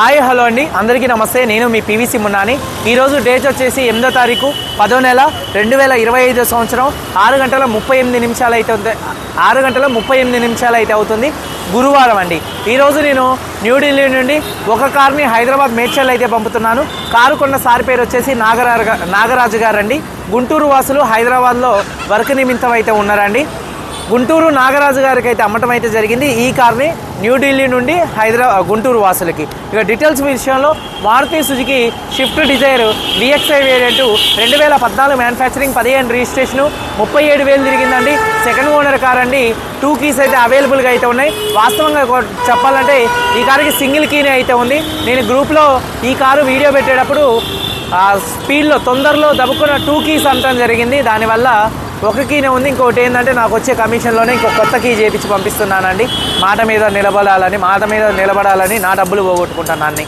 Hi hello అండి. అందరికీ నమస్తే. నేను మీ పీవీసీ మున్నాని. ఈరోజు డేట్ వచ్చేసి ఎనిమిదో తారీఖు పదో నెల రెండు వేల ఇరవై ఐదో సంవత్సరం. ఆరు గంటల ముప్పై ఎనిమిది నిమిషాలు అయితే ఆరు గంటల ముప్పై ఎనిమిది నిమిషాలు అయితే అవుతుంది. గురువారం అండి. ఈరోజు నేను న్యూఢిల్లీ నుండి ఒక కార్ని హైదరాబాద్ మేడ్చల్ అయితే పంపుతున్నాను. కారు కొన్న సారి పేరు వచ్చేసి నాగరాజు నాగరాజు గారండి. గుంటూరు వాసులు హైదరాబాద్లో వర్క్ నిమిత్తం అయితే ఉన్నారండి. గుంటూరు నాగరాజు గారికి అయితే అమ్మటం అయితే జరిగింది. ఈ కార్ని న్యూఢిల్లీ నుండి హైదరాబాద్ గుంటూరు వాసులకి. ఇక డీటెయిల్స్ విషయంలో Maruti Suzuki Swift Dzire VXI variant రెండు వేల పద్నాలుగు మ్యానుఫ్యాక్చరింగ్ పదిహేను రిజిస్ట్రేషను ముప్పై ఏడు వేలు తిరిగిందండి. సెకండ్ ఓనర్ కార్ అండి టూ కీస్ అయితే అవైలబుల్గా అయితే ఉన్నాయి. వాస్తవంగా చెప్పాలంటే ఈ కారుకి సింగిల్ కీనే అయితే ఉంది. నేను గ్రూప్లో ఈ కారు వీడియో పెట్టేటప్పుడు ఆ స్పీడ్లో తొందరలో దబ్బుకున్న టూ కీస్ అనటం జరిగింది. దానివల్ల ఒక కీనే ఉంది. ఇంకోటి ఏంటంటే నాకు వచ్చే కమిషన్లోనే ఇంకో కొత్త కీ చేపించి పంపిస్తున్నానండి. మాట మీద నిలబడాలని మాట మీద నిలబడాలని నా డబ్బులు పోగొట్టుకుంటున్నాను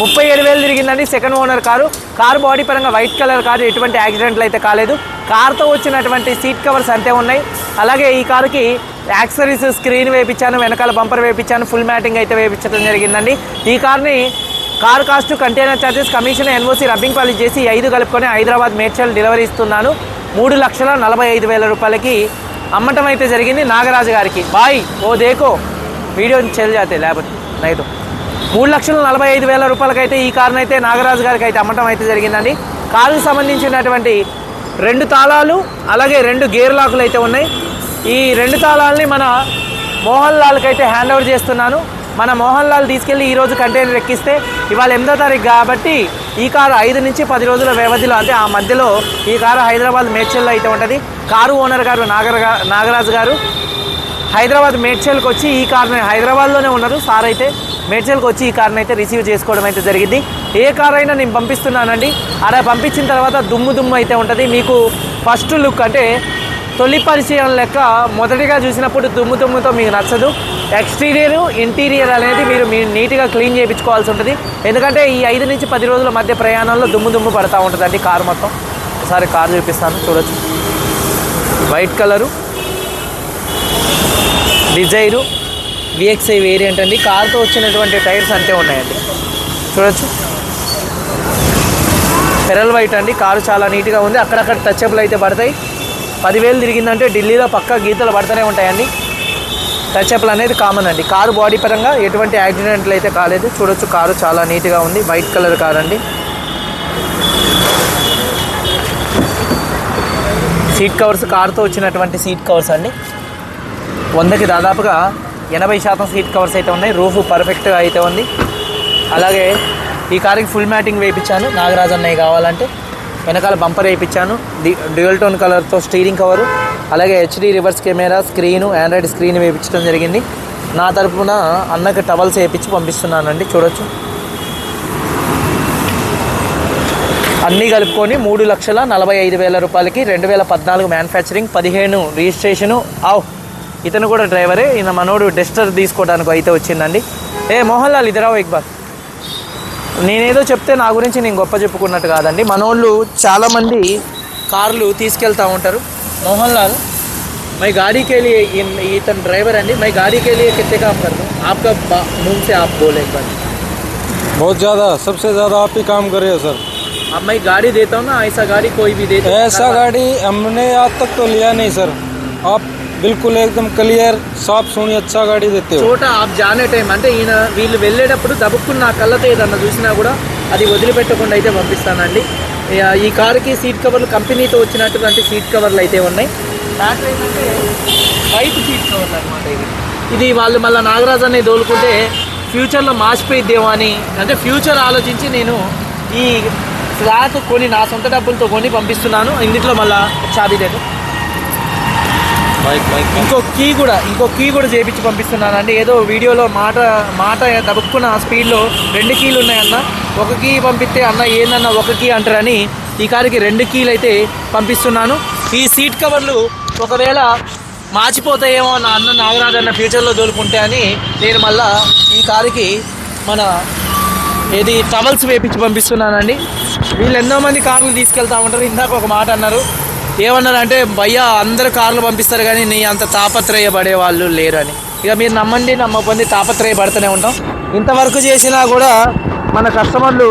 ముప్పై ఏడు వేలు తిరిగిందండి second owner car. Car body పరంగా వైట్ కలర్ కారు ఎటువంటి యాక్సిడెంట్లు అయితే కాలేదు. కార్తో వచ్చినటువంటి సీట్ కవర్స్ అంతే ఉన్నాయి. అలాగే ఈ కారుకి యాక్సరీస్ స్క్రీన్ వేపించాను వెనకాల బంపర్ వేపించాను ఫుల్ మ్యాటింగ్ అయితే వేపించడం జరిగిందండి. ఈ కార్ని car cost container charges commission NOC rubbing polish చేసి ఐదు కలుపుకొని హైదరాబాద్ మేడ్చల్ డెలివరీ ఇస్తున్నాను. మూడు లక్షల నలభై ఐదు వేల రూపాయలకి అమ్మటం అయితే జరిగింది నాగరాజు గారికి. బాయ్ ఓ దేకో. వీడియో చెల్ జాతే లేకపోతే నైట్ మూడు లక్షల నలభై ఐదు వేల రూపాయలకైతే ఈ కారును అయితే నాగరాజు గారికి అయితే అమ్మటం అయితే జరిగిందండి. కారుకు సంబంధించినటువంటి రెండు తాళాలు అలాగే రెండు గేర్ లాకులు అయితే ఉన్నాయి. ఈ రెండు తాళాలని మన మోహన్ లాల్కి అయితే హ్యాండ్ ఓవర్ చేస్తున్నాను. మన మోహన్ లాల్ తీసుకెళ్ళి ఈ రోజు కంటైనర్ ఎక్కిస్తే ఇవాళ ఎనిమిదో తారీఖు కాబట్టి ఈ కారు ఐదు నుంచి పది రోజుల వ్యవధిలో అంటే ఆ మధ్యలో ఈ కారు హైదరాబాద్ మేడ్చల్లో అయితే ఉంటుంది. కారు ఓనర్ గారు నాగర నాగరాజు గారు హైదరాబాద్ మేడ్చల్కి వచ్చి ఈ కార్ని హైదరాబాద్లోనే ఉన్నారు. సార్ అయితే మేడ్చల్కి వచ్చి ఈ కార్ని అయితే రిసీవ్ చేసుకోవడం అయితే జరిగింది. ఏ కార్ అయినా నేను పంపిస్తున్నానండి. అలా పంపించిన తర్వాత దుమ్ము దుమ్ము అయితే ఉంటుంది. మీకు ఫస్ట్ లుక్ అంటే తొలి పరిచయం లెక్క మొదటిగా చూసినప్పుడు దుమ్ము దుమ్ముతో మీకు నచ్చదు. ఎక్స్టీరియర్ ఇంటీరియర్ అనేది మీరు మీ నీట్గా క్లీన్ చేయించుకోవాల్సి ఉంటుంది. ఎందుకంటే ఈ ఐదు నుంచి పది రోజుల మధ్య ప్రయాణంలో దుమ్ము దుమ్ము పడతా ఉంటుందండి కారు మొత్తం. ఒకసారి కారు చూపిస్తాను చూడొచ్చు. White colour Dzire VXI variant అండి. కార్తో వచ్చినటువంటి టైర్స్ అంతే ఉన్నాయండి. చూడొచ్చు. పెరల్ వైట్ అండి. కారు చాలా నీట్గా ఉంది. అక్కడక్కడ టచ్అప్లు అయితే పడతాయి. పదివేలు తిరిగిందంటే ఢిల్లీలో పక్క గీతలు పడుతూనే ఉంటాయండి. టచ్అప్లు అనేది కామన్ అండి. కారు బాడీ పరంగా ఎటువంటి యాక్సిడెంట్లు అయితే కాలేదు. చూడొచ్చు కారు చాలా నీట్గా ఉంది. వైట్ కలర్ కార్ అండి. సీట్ కవర్స్ కారుతో వచ్చినటువంటి సీట్ కవర్స్ అండి. వందకి దాదాపుగా ఎనభై శాతం సీట్ కవర్స్ అయితే ఉన్నాయి. రూఫ్ పర్ఫెక్ట్గా అయితే ఉంది. అలాగే ఈ కారుకి ఫుల్ మ్యాటింగ్ వేయించాను. నాగరాజ్ అన్నయ్య కావాలంటే. వెనకాల బంపర్ వేయించాను. డి డ్యూయల్ టోన్ కలర్తో స్టీరింగ్ కవరు. అలాగే HD reverse camera screen android screen వేయించడం జరిగింది. నా తరపున అన్నకి టవల్స్ వేయించి పంపిస్తున్నానండి. చూడొచ్చు. అన్నీ కలుపుకొని మూడు లక్షల నలభై ఐదు వేల రూపాయలకి రెండు వేల పద్నాలుగు మ్యానుఫ్యాక్చరింగ్ పదిహేను రిజిస్ట్రేషను ఆవ్ ఇతను కూడా డ్రైవరే. ఈయన మనోడు డెస్టర్ తీసుకోవడానికి అయితే వచ్చిందండి. ఏ మోహన్ లాల్ ఇదిరావు ఇక్బాల్? నేనేదో చెప్తే నా గురించి నేను గొప్ప చెప్పుకున్నట్టు కాదండి. మనోళ్ళు చాలామంది కార్లు తీసుకెళ్తా ఉంటారు. మోహన్ లాల్ మై गाड़ी के लिए इन- इतन ड्राइवर है मैं गाड़ी के लिए कितने काम कर दूँ आपका बा- मुंह से आप बोले एक बार बहुत ज़्यादा सबसे ज़्यादा आप ही काम करे हो सर अब मैं गाड़ी देता हूँ ना ऐसा गाड़ी कोई भी देता ऐसा गाड़ी हमने आज तक तो लिया नहीं सर आप बिल्कुल एकदम क्लियर साफ सुनी अच्छा गाड़ी देते हो చోట ఆప్ జానే టైం అంటే ఈయన వీళ్ళు వెళ్ళేటప్పుడు దబుక్కుని నా కళ్ళతో ఏదన్నా చూసినా కూడా అది వదిలిపెట్టకుండా అయితే పంపిస్తానండి ఇక ఈ కారుకి సీట్ కవర్లు కంపెనీతో వచ్చినటువంటి సీట్ కవర్లు అయితే ఉన్నాయి. దాంట్లో వైట్ సీట్ కవర్లు అనమాట ఇది ఇది వాళ్ళు మళ్ళీ నాగరాజ్ అనేది దోలుకుంటే ఫ్యూచర్లో మార్చిపోయిద్దేమో అని అంటే ఫ్యూచర్ ఆలోచించి నేను ఈ ఫ్లాట్ కొని నా సొంత డబ్బులతో కొని పంపిస్తున్నాను. ఇందులో మళ్ళీ చాబీ దగ్గర ఇంకో కీ కూడా ఇంకో కీ కూడా చేపించి పంపిస్తున్నానండి. ఏదో వీడియోలో మాట మాట దబుక్కున్న స్పీడ్లో రెండు కీలు ఉన్నాయన్న. ఒక కీ పంపిస్తే అన్న ఏందన్న ఒక కీ అంటారని ఈ కారుకి రెండు కీలు అయితే పంపిస్తున్నాను. ఈ సీట్ కవర్లు ఒకవేళ మార్చిపోతాయేమో నా అన్న నాగరాజు అన్న ఫ్యూచర్లో దోలుకుంటే అని నేను మళ్ళా ఈ కారుకి మన ఏది టవల్స్ వేపించి పంపిస్తున్నానండి. వీళ్ళు ఎంతో మంది కార్లు తీసుకెళ్తా ఉంటారు. ఇందాక ఒక మాట అన్నారు. ఏమన్నారంటే భయ్యా అందరు కార్లు పంపిస్తారు కానీ నీ అంత తాపత్రయపడే వాళ్ళు లేరు అని ఇక మీరు నమ్మండి నమ్మకండి తాపత్రయపడుతూనే ఉంటాం. ఇంతవరకు చేసినా కూడా మన కస్టమర్లు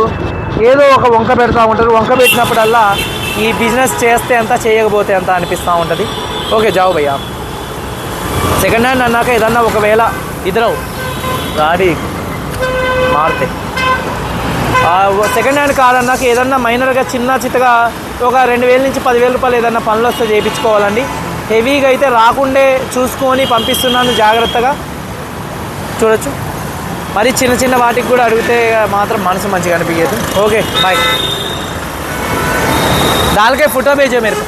ఏదో ఒక వంక పెడతా ఉంటారు. వంక పెట్టినప్పుడల్లా ఈ బిజినెస్ చేస్తే ఎంత చేయకపోతే ఎంత అనిపిస్తూ ఉంటుంది. ఓకే జావు భయ్యా. సెకండ్ హ్యాండ్ అన్నాక ఏదన్నా ఒకవేళ ఇద్దరు గాడి మారితే సెకండ్ హ్యాండ్ కార్ అన్నాక ఏదన్నా మైనర్గా చిన్న చిత్తగా ఒక రెండు వేల నుంచి పదివేల రూపాయలు ఏదైనా పనులు వస్తే చేయించుకోవాలండి. హెవీగా అయితే రాకుండే చూసుకొని పంపిస్తున్నాను జాగ్రత్తగా. చూడొచ్చు. మరి చిన్న చిన్న వాటికి కూడా అడిగితే మాత్రం మనసు మంచిగా అనిపించదు. Okay bye. దానికే ఫోటో భేజో మీరు.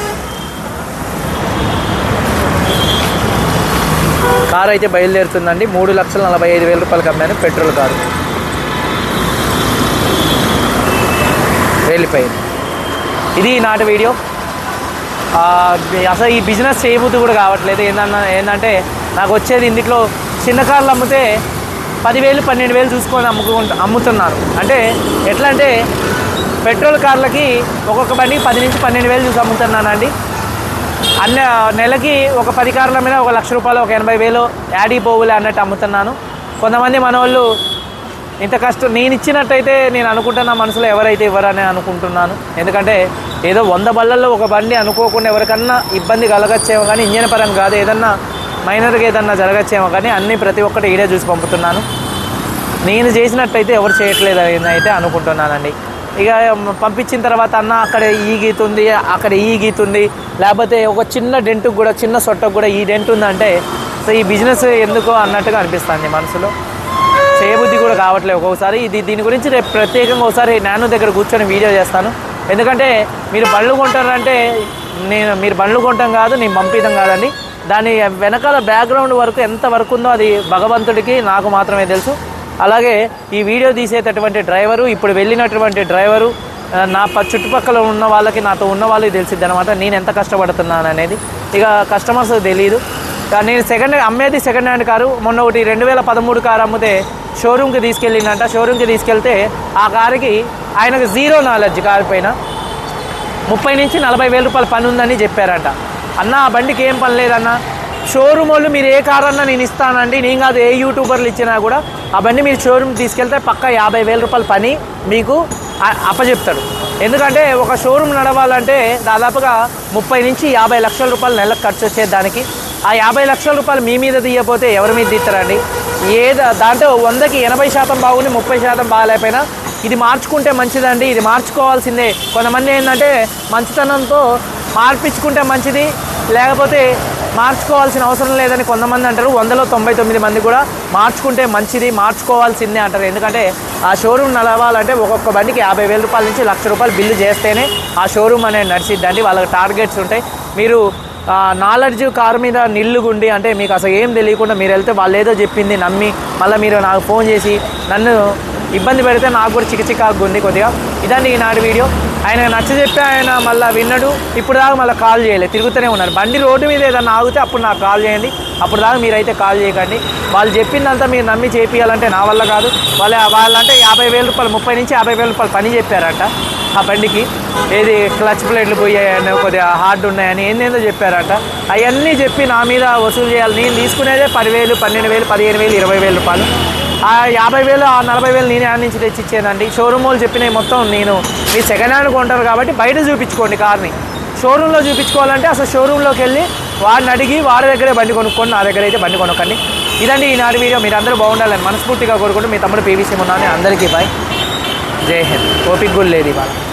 కారు అయితే బయలుదేరుతుందండి. మూడు లక్షల నలభై ఐదు వేల రూపాయలకి అమ్మాను పెట్రోల్ కారు. వెళ్ళిపోయింది. ఇది నాటి వీడియో. అసలు ఈ బిజినెస్ చేయబుద్ధి కూడా కావట్లేదు. ఏందన్నా ఏంటంటే నాకు వచ్చేది ఇందులో చిన్న కార్లు అమ్మితే పదివేలు పన్నెండు వేలు చూసుకొని అమ్ముకుంటా అమ్ముతున్నారు. అంటే ఎట్లా అంటే పెట్రోల్ కార్లకి ఒక్కొక్క బండి పది నుంచి పన్నెండు వేలు చూసి అమ్ముతున్నానండి. అన్న నెలకి ఒక పది కార్ల మీద ఒక లక్ష రూపాయలు ఒక ఎనభై వేలు యాడీ పోవులే అన్నట్టు అమ్ముతున్నాను. కొంతమంది మన వాళ్ళు ఇంత కష్టం నేను ఇచ్చినట్టయితే నేను అనుకుంటున్న మనసులో ఎవరైతే ఇవ్వరని అనుకుంటున్నాను. ఎందుకంటే ఏదో వంద బళ్ళల్లో ఒక బండి అనుకోకుండా ఎవరికన్నా ఇబ్బంది కలగచ్చేమో కానీ ఇంజన్ పరంగా కాదు ఏదన్నా మైనర్గా ఏదన్నా జరగచ్చేమో కానీ అన్నీ ప్రతి ఒక్కటి ఈడే చూసి పంపుతున్నాను. నేను చేసినట్టయితే ఎవరు చేయట్లేదు అని అయితే అనుకుంటున్నానండి. ఇక పంపించిన తర్వాత అన్న అక్కడ ఈ గీత ఉంది అక్కడ ఈ గీత ఉంది. లేకపోతే ఒక చిన్న డెంటుకు కూడా చిన్న సొట్టకు కూడా ఈ డెంట్ ఉందంటే సో ఈ బిజినెస్ ఎందుకో అన్నట్టుగా అనిపిస్తుంది మనసులో. చేయబుద్ధి కూడా కావట్లేదు. ఒక్కొక్కసారి ఇది దీని గురించి రేపు ప్రత్యేకంగా ఒకసారి నాను దగ్గర కూర్చొని వీడియో చేస్తాను. ఎందుకంటే మీరు బండ్లు కొంటారంటే నేను మీరు బండ్లు కొంటాం కాదు నేను పంపించడం కాదండి. దాని వెనకాల బ్యాక్గ్రౌండ్ వరకు ఎంత వరకు ఉందో అది భగవంతుడికి నాకు మాత్రమే తెలుసు. అలాగే ఈ వీడియో తీసేటటువంటి డ్రైవరు ఇప్పుడు వెళ్ళినటువంటి డ్రైవరు నా ప- చుట్టుపక్కల ఉన్న వాళ్ళకి నాతో ఉన్న వాళ్ళకి తెలిసిద్ది అనమాట నేను ఎంత కష్టపడుతున్నాను అనేది ఇక కస్టమర్స్ తెలియదు నేను సెకండ్ అమ్మేది సెకండ్ హ్యాండ్ కారు. మొన్న ఒకటి రెండు వేల పదమూడు కారు అమ్మితే షోరూమ్కి తీసుకెళ్ళిందంట. షోరూమ్కి తీసుకెళ్తే ఆ కారుకి ఆయనకు జీరో నాలెడ్జ్ కారు పైన. ముప్పై నుంచి నలభై వేల రూపాయల పని ఉందని చెప్పారంట. అన్న ఆ బండికి ఏం పని లేదన్న. షోరూమ్ వాళ్ళు మీరు ఏ కార్ అన్నా నేను ఇస్తానండి. నేను కాదు ఏ యూట్యూబర్లు ఇచ్చినా కూడా ఆ బండి మీరు షోరూమ్ తీసుకెళ్తే పక్క యాభై వేల రూపాయల పని మీకు అప్పచెప్తాడు ఎందుకంటే ఒక షోరూమ్ నడవాలంటే దాదాపుగా ముప్పై నుంచి యాభై లక్షల రూపాయలు నెలకు ఖర్చు వచ్చేది దానికి. ఆ యాభై లక్షల రూపాయలు మీ మీద తీయపోతే ఎవరి మీద తీస్తారండి? ఏదో దాంట్లో వందకి ఎనభై శాతం బాగుంది ముప్పై శాతం బాగాలేకపోయినా ఇది మార్చుకుంటే మంచిదండి. ఇది మార్చుకోవాల్సిందే. కొంతమంది ఏంటంటే మంచితనంతో మార్పించుకుంటే మంచిది లేకపోతే మార్చుకోవాల్సిన అవసరం లేదని కొంతమంది అంటారు. వందలో తొంభై తొమ్మిది మంది కూడా మార్చుకుంటే మంచిది మార్చుకోవాల్సిందే అంటారు. ఎందుకంటే ఆ షోరూమ్ నడవాలంటే ఒక్కొక్క బండికి యాభై వేల రూపాయల నుంచి లక్ష రూపాయలు బిల్లు చేస్తేనే ఆ షోరూమ్ అనేది నడిచిద్దండి. వాళ్ళకి టార్గెట్స్ ఉంటాయి. మీరు నాలెడ్జ్ కారు మీద నిల్లుగుండి అంటే మీకు అసలు ఏం తెలియకుండా మీరు వెళ్తే వాళ్ళు ఏదో చెప్పింది నమ్మి మళ్ళీ మీరు నాకు ఫోన్ చేసి నన్ను ఇబ్బంది పెడితే నాకు కూడా చిక్క ఉంది కొద్దిగా. ఇదండి ఈనాటి వీడియో. ఆయన నచ్చ చెప్పి ఆయన మళ్ళీ విన్నాడు. ఇప్పుడు దాకా మళ్ళీ కాల్ చేయలేదు. తిరుగుతూనే ఉన్నారు. బండి రోడ్డు మీద ఏదన్నా ఆగితే అప్పుడు నాకు కాల్ చేయండి. అప్పుడు దాకా మీరైతే కాల్ చేయకండి. వాళ్ళు చెప్పిందంతా మీరు నమ్మి చేపియాలంటే నా వల్ల కాదు. వాళ్ళ వాళ్ళంటే యాభై వేల రూపాయలు ముప్పై నుంచి యాభై వేల రూపాయలు పని చెప్పారంట. ఆ బండికి ఏది క్లచ్ ప్లేట్లు పోయాయని కొద్దిగా హార్డ్ ఉన్నాయని ఏందేందో చెప్పారట. అవన్నీ చెప్పి నా మీద వసూలు చేయాలి. నేను తీసుకునేదే పదివేలు పన్నెండు వేలు పదిహేను వేలు ఇరవై వేల రూపాయలు. ఆ యాభై వేలు ఆ నలభై వేలు నేనే ఆడ నుంచి తెచ్చి ఇచ్చేదండి షోరూమ్ వాళ్ళు చెప్పినవి మొత్తం నేను మీరు సెకండ్ హ్యాండ్ కొంటారు కాబట్టి బయట చూపించుకోండి కార్ని. షోరూంలో చూపించుకోవాలంటే అసలు షోరూంలోకి వెళ్ళి వాడిని అడిగి వాడి దగ్గరే బండి కొనుక్కొని నా దగ్గర అయితే బండి కొనుక్కండి ఇదండి ఈనాడు వీడియో. మీరు అందరూ బాగుండాలని మనస్ఫూర్తిగా కోరుకుంటూ మీ తమ్ముడు పీవీసీ ఉన్నాను అందరికీ బాయ్. जय हिंद। वो भी गुल्लेरी वाला।